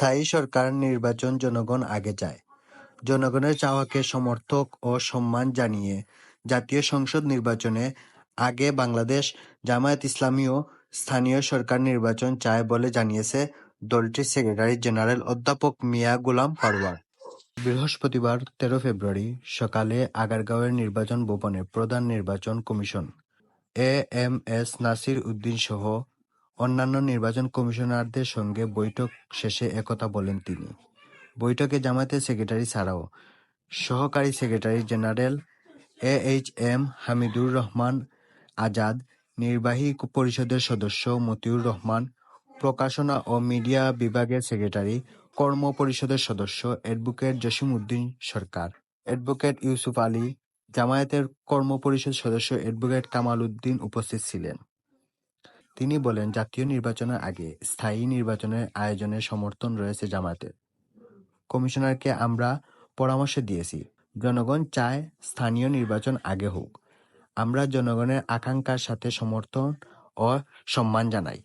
স্থায়ী সরকার নির্বাচন জনগণ আগে চায়। জনগণের চাওয়াকে সমর্থন ও সম্মান জানিয়ে জাতীয় সংসদ নির্বাচনের আগে বাংলাদেশ, জামায়াত ইসলামীও স্থানীয় সরকার নির্বাচন চায় বলে জানিয়েছে দলটির সেক্রেটারি জেনারেল অধ্যাপক মিয়া গোলাম পরোয়ার। বৃহস্পতিবার তেরো ফেব্রুয়ারি সকালে আগারগাঁওয়ের নির্বাচন ভবনে প্রধান নির্বাচন commission A M S Nasir উদ্দিনসহ অন্যান্য নির্বাচন কমিশনারদের সঙ্গে বৈঠক শেষে এ কথা বলেন তিনি। বৈঠকে জামায়াতের সেক্রেটারি ছাড়াও সহকারী secretary general A H M Hamidur Rahman Azad, নির্বাহী পরিষদের সদস্য মতিউর রহমান, প্রকাশনা ও মিডিয়া বিভাগের সেক্রেটারি, কর্ম পরিষদের সদস্য অ্যাডভোকেট জসিম উদ্দিন সরকার, অ্যাডভোকেট ইউসুফ আলী, জামায়াতের কর্ম পরিষদ সদস্য অ্যাডভোকেট কামাল উদ্দিন উপস্থিত ছিলেন। তিনি বলেন, জাতীয় নির্বাচনের আগে স্থায়ী নির্বাচনের আয়োজনে সমর্থন রয়েছে জামায়াতের। কমিশনারকে আমরা পরামর্শ দিয়েছি, জনগণ চায় স্থানীয় নির্বাচন আগে হোক। আমরা জনগণের আকাঙ্ক্ষার সাথে সমর্থন ও সম্মান জানাই।